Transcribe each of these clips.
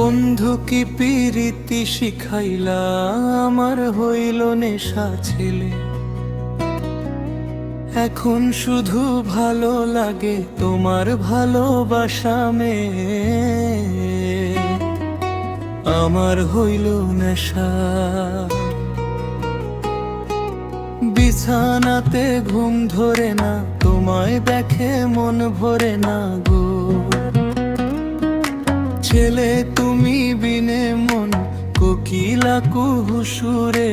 বন্ধু কি প্রীতি শিখাইলা? আমার হইল নেশা ছেলে। এখন শুধু ভালো লাগে তোমার ভালোবাসা মে আমার হইল নেশা। বিছানাতে ঘুম ধরে না, তোমায় দেখে মন ভরে না গো। ছেলে তুমি বিনে মন কোকিলা কুহুসুরে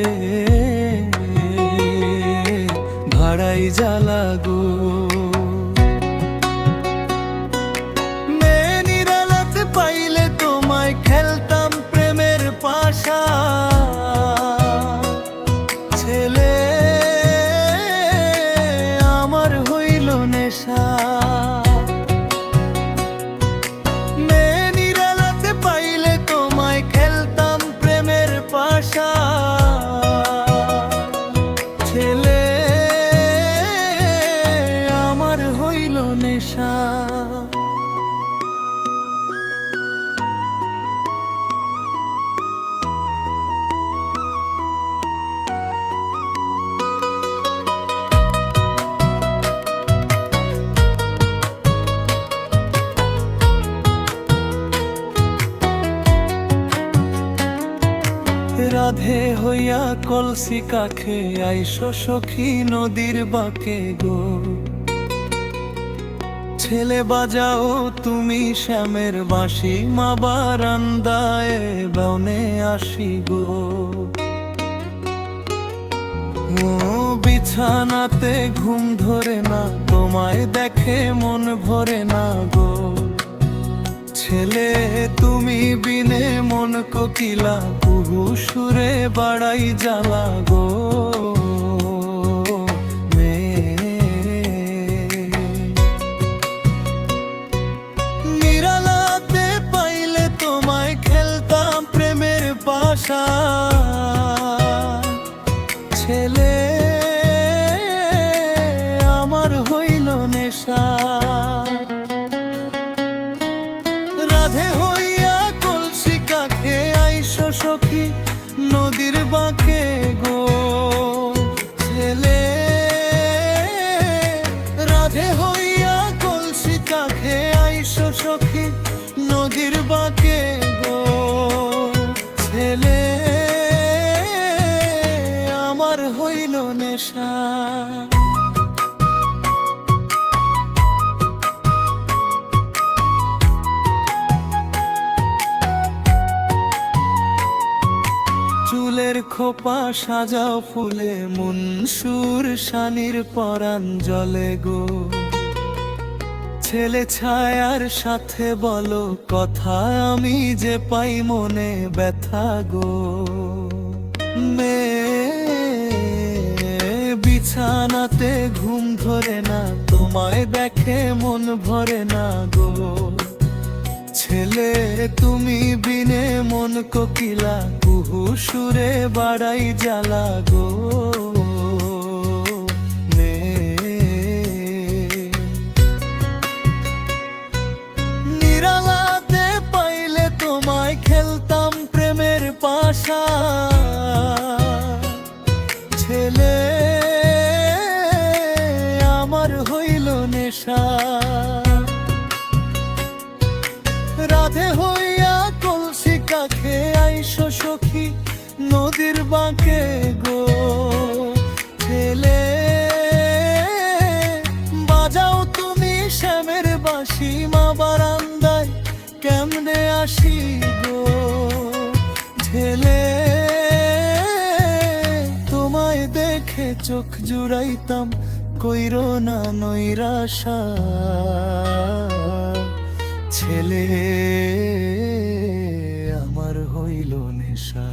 ভাড়াই জ্বালা গো। রাধে হইয়া কলসি কাখে, আইসো সখী নদীর বাঁকে গো। ছেলে বাজাও তুমি শ্যামের বাঁশি, মা বারান্দায় বনে আসি গো। বিছানাতে ঘুম ধরে না, তোমায় দেখে মন ভরে না গো। ছেলে তুমি বিনে মন কোকিলা কুহু সুরে বাড়াই জ্বালা গো। নদীর বাঁকে গো ছেলে আমার হইল নেশা। চুলের খোপা সাজাও ফুলে, মুনসুর শানির পরাণ জলে গো। ছেলে ছায়ার সাথে বলো, কথা আমি যে পাই মনে ব্যথা গো। মেয়ে, বিছানাতে ঘুম ধরে না, তোমায় দেখে মন ভরে না গো। ছেলে, তুমি বিনে মন কোকিলা, কুহু সুরে বাড়াই জ্বালা গো। সখী নদীর বাঁকে গো। ছেলে বাজাও তুমি শ্যামের বাঁশি, মা বারান্দায় কেমনে আসি গো? ছেলে তোমায় দেখে চোখ জুড়াইতাম, কইর না নৈরাশা। ছেলে নেশা।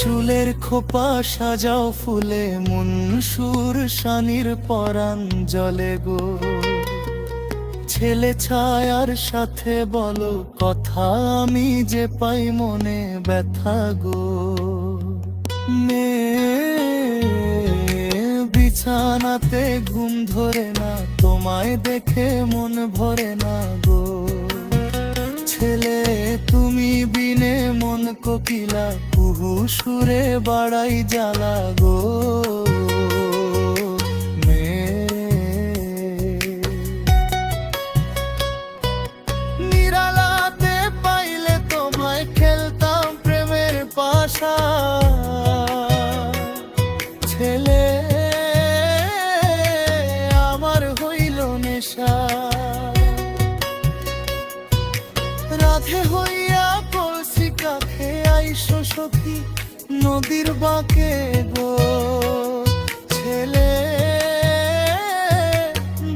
চুলের খোপা সাজাও ফুলে মুনসুর শানির পরাণ জলে গো। ছেলে ছায়ার সাথে বলো, কথা আমি যে পাই মনে ব্যথা গো। মেয়ে বিছানাতে ঘুম ধরে না, তোমায় দেখে মন ভরে না গো। ছেলে, তুমি বিনে মন কোকিলা, কুহু সুরে বাড়াই জ্বালা গো। ছেলে, আমার হইল নেশা। রাধে হইয়া কলসি কাছে আইসো সখী, নদীর বাঁকে গো। ছেলে,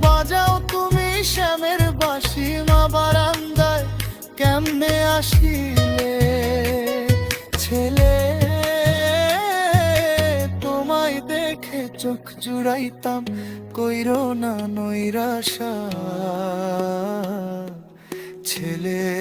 বাজাও তুমি শ্যামের বাসি মা বারান্দায় কেমনে আসিলে? জুড়াইতাম কইর না নৈরাশা। ছেলে